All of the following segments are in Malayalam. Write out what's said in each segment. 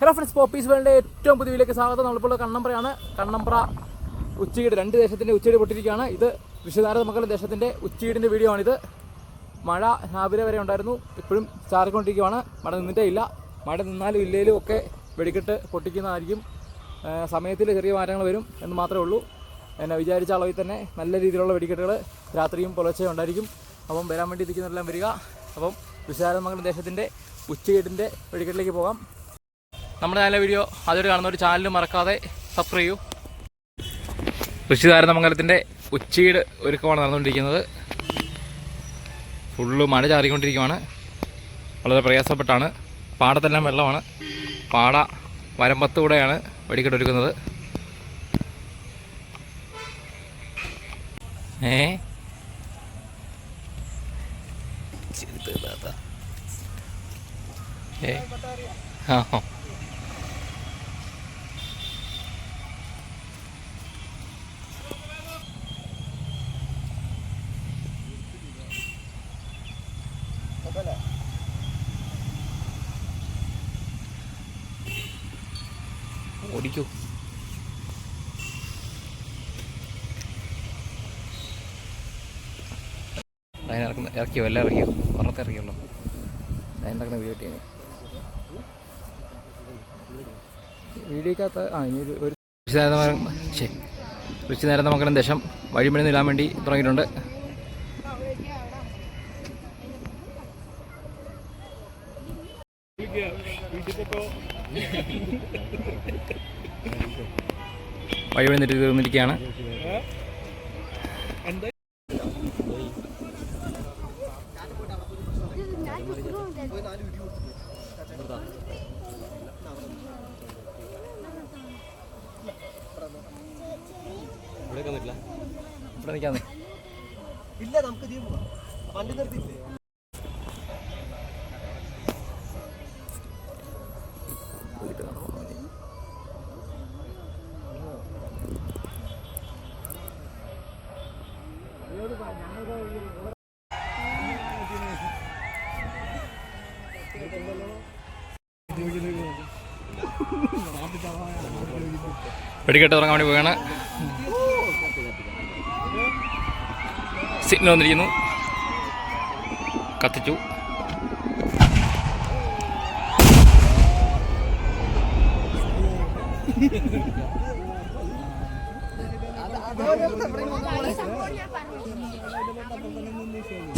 ഹലോ ഫ്രണ്ട്സ് പോപ്പീസ് വേൾഡിന്റെ ഏറ്റവും പുതിയയിലേക്ക് സ്വാഗതം. നമ്മളിപ്പോൾ കണ്ണമ്പ്രയാണ്. കണ്ണമ്പ്ര ഉച്ചീട് രണ്ട് ദേശത്തിന്റെ ഉച്ചീട് പൊട്ടിരിക്കുകയാണ് ഇത് വിശ്വനാരദ മക്കളുടെ ദേശത്തിന്റെ ഉച്ചീടിന്റെ വീഡിയോ ആണിത്. മഴ രാവിലെ വരെ ഉണ്ടായിരുന്നു. ഇപ്പോഴും ചാറിക്കൊണ്ടിരിക്കുകയാണ് മഴ നിന്നിട്ടേ ഇല്ല. മഴ നിന്നാലും ഇല്ലേലും ഒക്കെ വെടിക്കെട്ട് പൊട്ടിക്കുന്നതായിരിക്കും. സമയത്തിൽ ചെറിയ മാറ്റങ്ങൾ വരും എന്ന് മാത്രമേ ഉള്ളൂ. എന്നെ വിചാരിച്ച അളവിൽ തന്നെ നല്ല രീതിയിലുള്ള വെടിക്കെട്ടുകൾ രാത്രിയും പുലർച്ചെ ഉണ്ടായിരിക്കും. അപ്പം വരാൻ വേണ്ടി ഇരിക്കുന്നവരെല്ലാം വരിക. അപ്പം വിശാലമംഗലം ദേശത്തിന്റെ ഉച്ചകേട്ടിന്റെ വെടിക്കെട്ടിലേക്ക് പോകാം. നമ്മുടെ ചാനലിലെ വീഡിയോ അതൊരു കാണുന്ന ഒരു ചാനലും മറക്കാതെ സബ്സ്ക്രൈബ് ചെയ്യൂ. ഋഷിതാരതമംഗലത്തിന്റെ ഉച്ചയുടെ ഒരുക്കമാണ് നടന്നുകൊണ്ടിരിക്കുന്നത്. ഫുള്ള് മഴ ചാറിക്കൊണ്ടിരിക്കുകയാണ് വളരെ പ്രയാസപ്പെട്ടാണ്. പാടത്തെല്ലാം വെള്ളമാണ്. പാട വരമ്പത്തൂടെയാണ് വെടിക്കെട്ട് ഒരുക്കുന്നത് ഏ. ഏ? ആ ഓടിക്കൂ. അതിനിറക്കുന്ന ഇറക്കിയോ? എല്ലാം ഇറക്കിയോ? പുറത്ത് ഇറക്കിയല്ലോ അതിനിറക്കുന്ന വീഡിയോ കിട്ടിയാണ് വീഡിയോക്കകത്ത് ആ ഇനി ഒരു ഒരു ഋഷിനേരമംഗലം ശരി ഋഷിനേരമംഗലം ദേശം വഴിമണി നിലാൻ വേണ്ടി തുടങ്ങിയിട്ടുണ്ട്. വഴിമണി വന്നിട്ട് തീർന്നിരിക്കുകയാണ് ഇവിടെ നിൽക്കാന്ന് ഇല്ല നമുക്ക് വണ്ടി നിർത്തിയില്ലേ വെടിക്കെട്ട് തുടങ്ങാൻ വേണ്ടി പോവുകയാണ്. സിഗ്നൽ വന്നിരിക്കുന്നു. കത്തിച്ചു. Ano ba 'yung pagkakalungin mo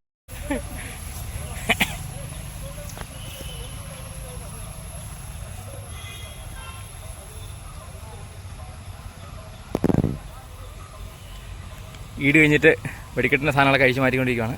ഈട് കഴിഞ്ഞിട്ട് വെടിക്കെട്ടിന്റെ സാധനങ്ങളൊക്കെ അഴിച്ചു മാറ്റിക്കൊണ്ടിരിക്കുകയാണ്